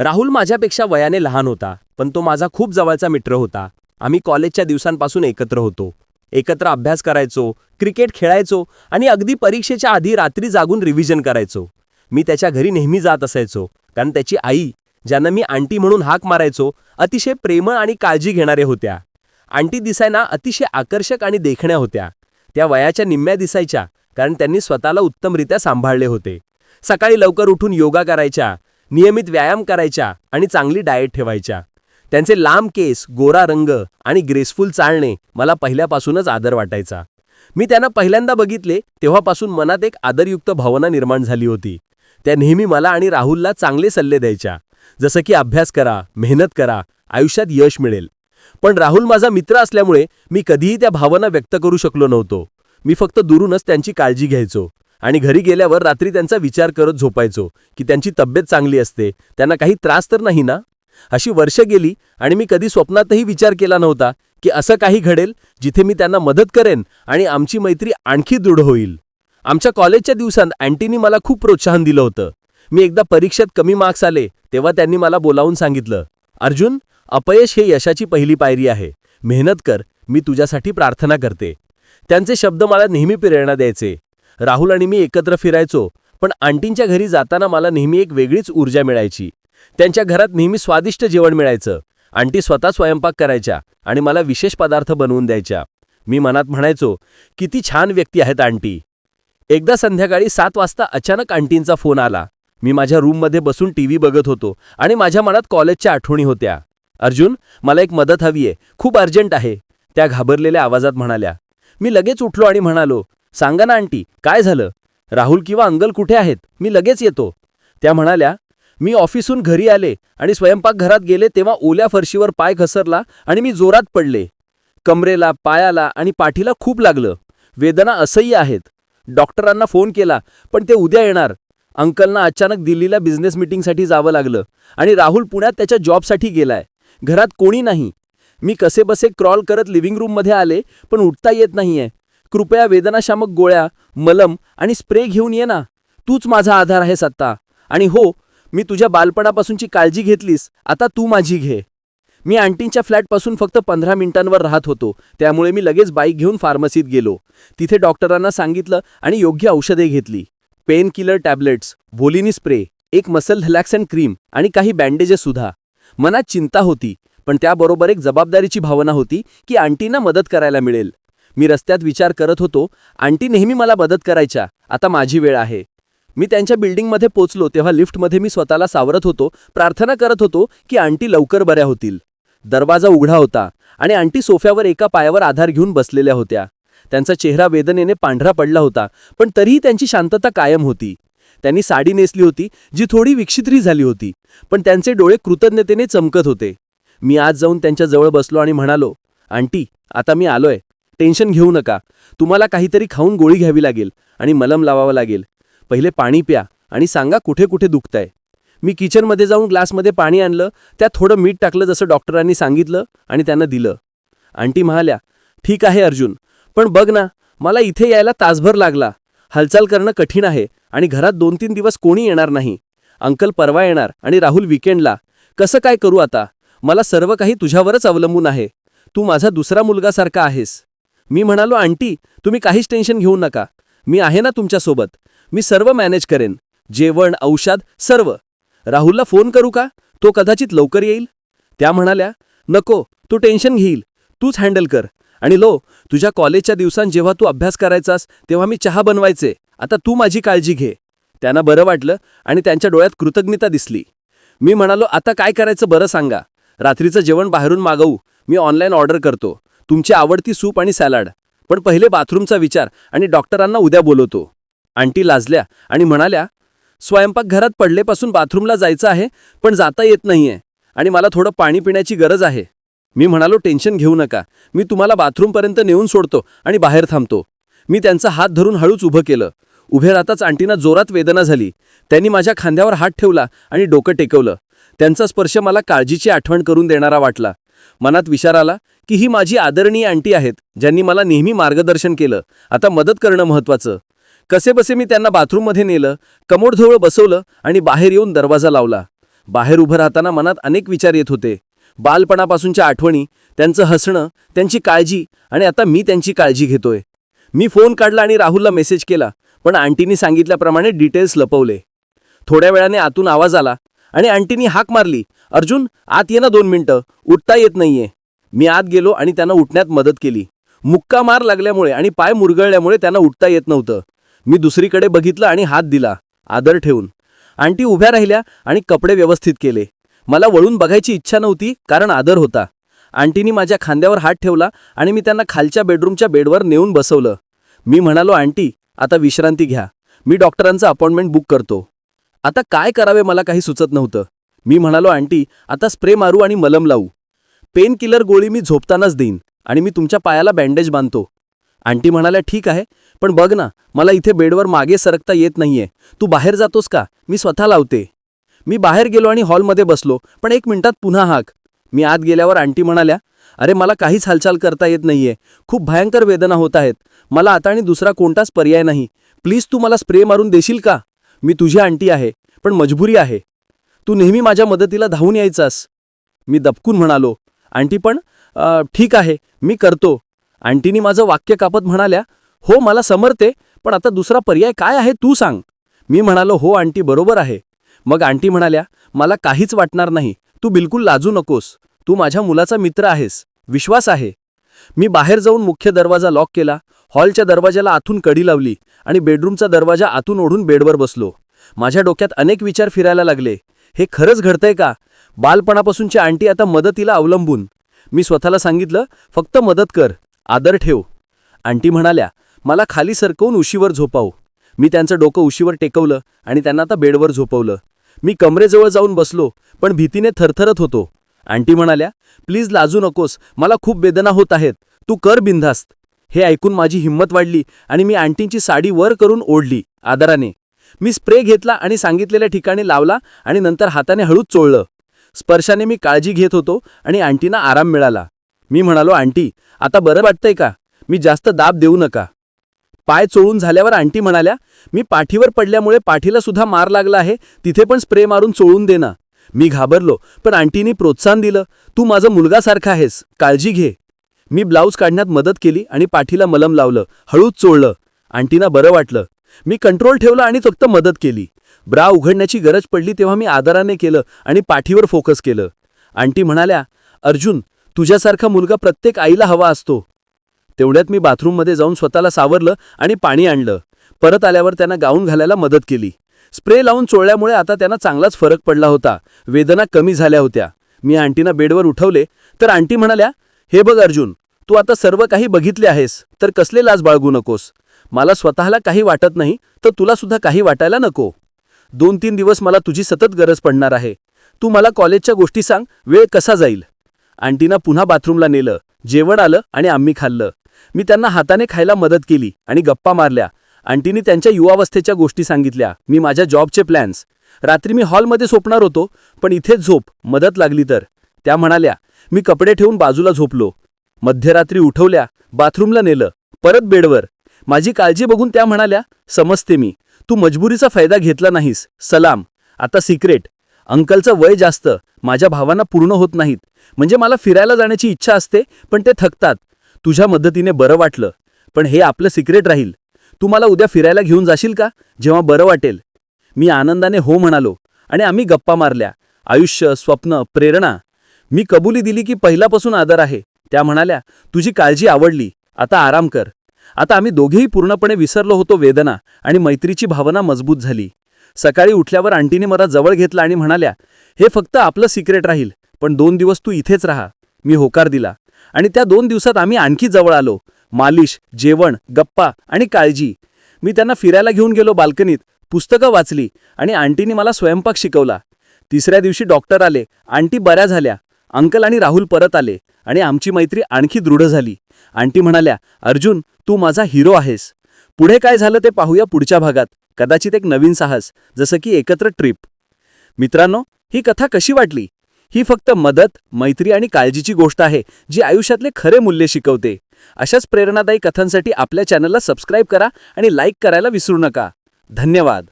राहुल माझ्यापेक्षा वयाने लहान होता पण तो माझा खूप जवळचा मित्र होता. आम्ही कॉलेजच्या दिवसांपासून एकत्र होतो. एकत्र अभ्यास करायचो क्रिकेट खेळायचो आणि अगदी परीक्षेच्या आधी रात्री जागून रिव्हिजन करायचो. मी त्याच्या घरी नेहमी जात असायचो कारण त्याची आई ज्यांना मी आंटी म्हणून हाक मारायचो अतिशय प्रेमळ आणि काळजी घेणारे होत्या. आंटी दिसायना अतिशय आकर्षक आणि देखण्या होत्या. त्या वयाच्या निम्म्या दिसायच्या कारण त्यांनी स्वतःला उत्तमरित्या सांभाळले होते. सकाळी लवकर उठून योगा करायच्या नियमित व्यायाम करायच्या आणि चांगली डाएट ठेवायच्या. त्यांचे लांब केस गोरा रंग आणि ग्रेसफुल चालणे मला पहिल्यापासूनच आदर वाटायचा. मी त्यांना पहिल्यांदा बघितले तेव्हापासून मनात एक आदरयुक्त भावना निर्माण झाली होती. त्या नेहमी मला आणि राहुलला चांगले सल्ले द्यायच्या. जसं की अभ्यास करा मेहनत करा आयुष्यात यश मिळेल. पण राहुल माझा मित्र असल्यामुळे मी कधीही त्या भावना व्यक्त करू शकलो नव्हतो. मी फक्त दुरूनच त्यांची काळजी घ्यायचो. आणि घरी गेल्यावर रात्री त्यांचा विचार करत झोपायचो की त्यांची तब्येत चांगली असते त्यांना काही त्रास तर नाही ना? अशी वर्ष गेली आणि मी कधी स्वप्नातही विचार केला नव्हता की असं काही घडेल जिथे मी त्यांना मदत करेन आणि आमची मैत्री आणखी दृढ होईल. आमच्या कॉलेजच्या दिवसांत अँटीनी मला खूप प्रोत्साहन दिलं होतं. मी एकदा परीक्षेत कमी मार्क्स आले तेव्हा त्यांनी मला बोलावून सांगितलं अर्जुन अपयश हे यशाची पहिली पायरी आहे. मेहनत कर मी तुझ्यासाठी प्रार्थना करते. त्यांचे शब्द मला नेहमी प्रेरणा द्यायचे. राहुल आणि मी एकत्र फिरायचो पण आंटींच्या घरी जाताना मला नेहमी एक वेगळीच ऊर्जा मिळायची. त्यांच्या घरात नेहमी स्वादिष्ट जेवण मिळायचं. आंटी स्वतः स्वयंपाक करायच्या आणि मला विशेष पदार्थ बनवून द्यायच्या. मी मनात म्हणायचो किती छान व्यक्ती आहेत आंटी. एकदा संध्याकाळी सात वाजता अचानक आंटींचा फोन आला. मी माझ्या रूममध्ये बसून टीव्ही बघत होतो आणि माझ्या मनात कॉलेजच्या आठवणी होत्या. अर्जुन मला एक मदत हवी आहे खूप अर्जंट आहे. त्या घाबरलेल्या आवाजात म्हणाल्या. मी लगेच उठलो आणि म्हणालो सांगा ना आंटी काय झालं? राहुल किंवा अंगल कुठे आहेत? मी लगेच येतो. त्या म्हणाल्या मी ऑफिसहून घरी आले आणि स्वयंपाकघरात गेले तेव्हा ओल्या फरशीवर पाय घसरला आणि मी जोरात पडले. कमरेला पायाला आणि पाठीला खूप लागलं. वेदना असह्य आहेत. डॉक्टरांना फोन केला पण ते उद्या येणार. अंकलना अचानक दिल्लीला बिझनेस मीटिंगसाठी जावं लागलं आणि राहुल पुण्यात त्याच्या जॉबसाठी गेलाय. घरात कोणी नाही. मी कसेबसे क्रॉल करत लिव्हिंग रूममध्ये आले पण उठता येत नाहीये. कृपया वेदनाशामक गोळ्या मलम आणि स्प्रे घेऊन ये ना. तूच माझा आधार आहे सत्ता. आणि हो मी तुझ्या बालपणापासूनची काळजी घेतलीस आता तू माझी घे. मी आंटींच्या फ्लॅटपासून फक्त पंधरा मिनिटांवर राहत होतो त्यामुळे मी लगेच बाईक घेऊन फार्मसीत गेलो. तिथे डॉक्टरांना सांगितलं आणि योग्य औषधे घेतली. Pain killer tablets Volini spray एक मसल रिलॅक्सन क्रीम आणि काही बँडेजेस सुद्धा. मनात चिंता होती पण त्याबरोबर एक जबाबदारीची भावना होती की आंटींना मदत करायला मिळेल. मी रस्त्यात विचार करत होतो आंटी नेहमी मला मदत करायच्या. आता माझी वेळ आहे. मी त्यांच्या बिल्डिंगमध्ये पोचलो तेव्हा लिफ्टमध्ये मी स्वतःला सावरत होतो प्रार्थना करत होतो की आंटी लवकर बऱ्या होतील. दरवाजा उघडा होता आणि आंटी सोफ्यावर एका पायावर आधार घेऊन बसलेल्या होत्या. त्यांचा चेहरा वेदनेने पांढरा पडला होता पण तरीही त्यांची शांतता कायम होती. त्यांनी साडी नेसली होती जी थोडी विक्षित्री झाली होती पण त्यांचे डोळे कृतज्ञतेने चमकत होते. मी आज जाऊन त्यांच्या जवळ बसलो आणि म्हणालो आंटी आता मी आलोय. टेन्शन घेऊ नका. तुम्हाला काहीतरी खाऊन गोळी घ्यावी लागेल आणि मलम लावावं लागेल. पहिले पाणी प्या आणि सांगा कुठे कुठे दुखतंय. मी किचनमध्ये जाऊन ग्लासमध्ये पाणी आणलं त्यात थोडं मीठ टाकलं जसं डॉक्टरांनी सांगितलं आणि त्यांना दिलं. आंटी म्हणाल्या ठीक आहे अर्जुन पण बघ ना मला इथे यायला तासभर लागला. हालचाल करणं कठीण आहे आणि घरात दोन तीन दिवस कोणी येणार नाही. अंकल परवा येणार आणि राहुल विकेंडला. कसं काय करू आता? मला सर्व काही तुझ्यावरच अवलंबून आहे. तू माझा दुसरा मुलगासारखा आहेस. मी म्हणालो आंटी तुम्ही काहीच टेन्शन घेऊ नका. मी आहे ना तुमच्यासोबत मी सर्व मॅनेज करेन. जेवण औषध सर्व. राहुलला फोन करू का? तो कदाचित लवकर येईल. त्या म्हणाल्या नको तू टेन्शन घेईल. तूच हँडल कर. आणि लो तुझ्या कॉलेजच्या दिवसांत जेव्हा तू अभ्यास करायचास तेव्हा मी चहा बनवायचे. आता तू माझी काळजी घे. त्यांना बरं वाटलं आणि त्यांच्या डोळ्यात कृतज्ञता दिसली. मी म्हणालो आता काय करायचं बरं सांगा. रात्रीचं जेवण बाहेरून मागवू. मी ऑनलाईन ऑर्डर करतो. तुमची आवडती सूप आणि सॅलाड. पण पहिले बाथरूमचा विचार आणि डॉक्टरांना उद्या बोलवतो. आंटी लाजल्या आणि म्हणाल्या स्वयंपाकघरात पडलेपासून बाथरूमला जायचं आहे पण जाता येत नाहीये आणि मला थोडं पाणी पिण्याची गरज आहे. मी म्हणालो टेन्शन घेऊ नका. मी तुम्हाला बाथरूमपर्यंत नेऊन सोडतो आणि बाहेर थांबतो. मी त्यांचा हात धरून हळूच उभं केलं. उभे राहताच आंटीना जोरात वेदना झाली. त्यांनी माझ्या खांद्यावर हात ठेवला आणि डोकं टेकवलं. त्यांचा स्पर्श मला काळजीची आठवण करून देणारा वाटला. मनात विचार आला की ही माझी आदरणीय आंटी आहेत ज्यांनी मला नेहमी मार्गदर्शन केलं. आता मदत करणं महत्वाचं कसेबसे मी त्यांना बाथरूममध्ये नेलं कमोडजवळ बसवलं आणि बाहेर येऊन दरवाजा लावला. बाहेर उभं राहताना मनात अनेक विचार येत होते. बालपणापासूनच्या आठवणी त्यांचं हसणं त्यांची काळजी आणि आता मी त्यांची काळजी घेतोय. मी फोन काढला आणि राहुलला मेसेज केला पण आंटीनी सांगितल्याप्रमाणे डिटेल्स लपवले. थोड्या वेळाने आतून आवाज आला आणि आंटीनी हाक मारली. अर्जुन आत ये ना दोन मिनिटं. उठता येत नाहीये. मी आत गेलो आणि त्यांना उठण्यात मदत केली. मुक्का मार लागल्यामुळे आणि पाय मुरगळल्यामुळे त्यांना उठता येत नव्हतं. मी दुसरीकडे बघितलं आणि हात दिला. आदर ठेवून. आंटी उभ्या राहिल्या आणि कपडे व्यवस्थित केले. मला वळून बघायची इच्छा नव्हती कारण आदर होता. आंटीनी माझ्या खांद्यावर हात ठेवला आणि मी त्यांना खालच्या बेडरूमच्या बेडवर नेऊन बसवलं. मी म्हणालो आंटी आता विश्रांती घ्या. मी डॉक्टरांचं अपॉइंटमेंट बुक करतो. आता काय करावे मला काही सुचत नव्हतं. मी म्हणालो आंटी आता स्प्रे मारू आणि मलम लावू. पेन किलर गोळी मी झोपतानाच देईन आणि मी तुमच्या पायाला बँडेज बांधतो. आंटी म्हणाल्या ठीक आहे पण बघ ना मला इथे बेडवर मागे सरकता येत नाहीये. तू बाहेर जातोस का? मी स्वतः लावते. मी बाहेर गेलो आणि हॉलमध्ये बसलो पण एक मिनिटात पुन्हा हाक. मी आत गेल्यावर आंटी म्हणाल्या अरे मला काहीच हालचाल करता येत नाहीये. खूप भयंकर वेदना होत आहेत. मला आता आणि दुसरा कोणताच पर्याय नाही. प्लीज तू मला स्प्रे मारून देशील का? मी तुझी आंटी आहे पण मजबुरी आहे. तू नेहमी माझ्या मदतीला धावून यायचास. मी दबकून म्हणालो आंटी पण ठीक आहे मी करतो. आंटीनी माझं वाक्य कापत म्हणाल्या हो मला समरते पण आता दुसरा पर्याय काय आहे तू सांग. मी म्हणालो हो आंटी बरोबर आहे. मग आंटी म्हणाल्या मला काहीच वाटणार नाही तू बिलकुल लाजू नकोस. तू माझ्या मुलाचा मित्र आहेस विश्वास आहे. मी बाहेर जाऊन मुख्य दरवाजा लॉक केला हॉलच्या दरवाजाला आतून कडी लावली आणि बेडरूमचा दरवाजा आतून ओढून बेडवर बसलो. माझ्या डोक्यात अनेक विचार फिरायला लागले. हे खरंच घडतंय का? बालपणापासूनची आंटी आता मदतीला अवलंबून. मी स्वतःला सांगितलं फक्त मदत कर आदर ठेव. आंटी म्हणाल्या मला खाली सरकवून उशीवर झोपाव. मी त्यांचं डोकं उशीवर टेकवलं आणि त्यांना आता बेडवर झोपवलं. मी कमरेजवळ जाऊन बसलो पण भीतीने थरथरत होतो. आंटी म्हणाल्या प्लीज लाजू नकोस मला खूप वेदना होत आहेत. तू कर बिंधास्त हे ऐकून माझी हिंमत वाढली आणि मी आंटींची साडी वर करून ओढली आदराने. मी स्प्रे घेतला आणि सांगितलेल्या ठिकाणी लावला आणि नंतर हाताने हळूच चोळलं. स्पर्शाने मी काळजी घेत होतो आणि आंटींना आराम मिळाला. मी म्हणालो आंटी आता बरं वाटतंय का? मी जास्त दाब देऊ नका. पाय चोळून झाल्यावर आंटी म्हणाल्या मी पाठीवर पडल्यामुळे पाठीला सुद्धा मार लागला आहे तिथे पण स्प्रे मारून चोळून देना मी घाबरलो पण आंटीनी प्रोत्साहन दिलं तू माझा मुलगासारखा आहेस काळजी घे. मी ब्लाऊज काढण्यात मदत केली आणि पाठीला मलम लावलं हळूच चोळलं. आंटीना बरं वाटलं. मी कंट्रोल ठेवला आणि फक्त मदत केली. ब्रा उघडण्याची गरज पडली तेव्हा मी आदराने केलं आणि पाठीवर फोकस केलं. आंटी म्हणाल्या अर्जुन तुझ्यासारखा मुलगा प्रत्येक आईला हवा असतो. तेवढ्यात मी बाथरूममध्ये जाऊन स्वतःला सावरलं आणि पाणी आणलं. परत आल्यावर त्यांना गाऊन घालायला मदत केली. स्प्रे लावून चोळल्यामुळे आता त्यांना चांगलाच फरक पडला होता. वेदना कमी झाल्या होत्या. मी आंटीना बेडवर उठवले तर आंटी म्हणाल्या हे बघ अर्जुन तू आता सर्व काही बघितले आहेस तर कसले लाज बाळगू नकोस. मला स्वतःला काही वाटत नाही तर तुला सुद्धा काही वाटायला नको. दोन तीन दिवस मला तुझी सतत गरज पडणार आहे. तू मला कॉलेजच्या गोष्टी सांग वेळ कसा जाईल. आंटीना पुन्हा बाथरूमला नेलं. जेवण आलं आणि आम्ही खाल्लं. मी त्यांना हाताने खायला मदत केली आणि गप्पा मारल्या. आंटीने त्यांच्या युवावस्थेच्या गोष्टी सांगितल्या. मी माझ्या जॉबचे प्लॅन्स. रात्री मी हॉलमध्ये झोपणार होतो पण इथेच झोप मदत लागली तर. त्या म्हणाल्या मी कपडे ठेवून बाजूला झोपलो. मध्यरात्री उठवल्या बाथरूमला नेलं परत बेडवर. माझी काळजी बघून त्या म्हणाल्या समजते मी. तू मजबुरीचा फायदा घेतला नाहीस. सलाम. आता सिक्रेट. अंकलचं वय जास्त. माझ्या भावांना पूर्ण होत नाहीत. म्हणजे मला फिरायला जाण्याची इच्छा असते पण ते थकतात. तुझ्या मदतीने बरं वाटलं. पण हे आपलं सिक्रेट राहील. तू मला उद्या फिरायला घेऊन जाशील का? जेव्हा बरं वाटेल. मी आनंदाने हो म्हणालो आणि आम्ही गप्पा मारल्या. आयुष्य स्वप्न प्रेरणा. मी कबुली दिली की पहिल्यापासून आदर आहे. त्या म्हणाल्या तुझी काळजी आवडली. आता आराम कर. आता आम्ही दोघेही पूर्णपणे विसरलो होतो वेदना आणि मैत्रीची भावना मजबूत झाली. सकाळी उठल्यावर आंटीने मला जवळ घेतला आणि म्हणाल्या हे फक्त आपलं सिक्रेट राहील पण दोन दिवस तू इथेच राहा. मी होकार दिला आणि त्या दोन दिवसात आम्ही आणखी जवळ आलो. मालिश जेवण गप्पा आणि काळजी. मी त्यांना फिरायला घेऊन गेलो बाल्कनीत. पुस्तकं वाचली आणि आंटीनी मला स्वयंपाक शिकवला. तिसऱ्या दिवशी डॉक्टर आले. आंटी बऱ्या झाल्या. अंकल आणि राहुल परत आले आणि आमची मैत्री आणखी दृढ झाली. आंटी म्हणाल्या अर्जुन तू माझा हिरो आहेस. पुढे काय झालं ते पाहूया पुढच्या भागात. कदाचित एक नवीन साहस जसं की एकत्र ट्रिप. मित्रांनो ही कथा कशी वाटली? ही फक्त मदत मैत्री आणि काळजीची गोष्ट आहे जी आयुष्यातले खरे मूल्य शिकवते. अशाच प्रेरणादायी कथांसाठी आपल्या चॅनलला सबस्क्राईब करा आणि लाईक करायला विसरू नका. धन्यवाद.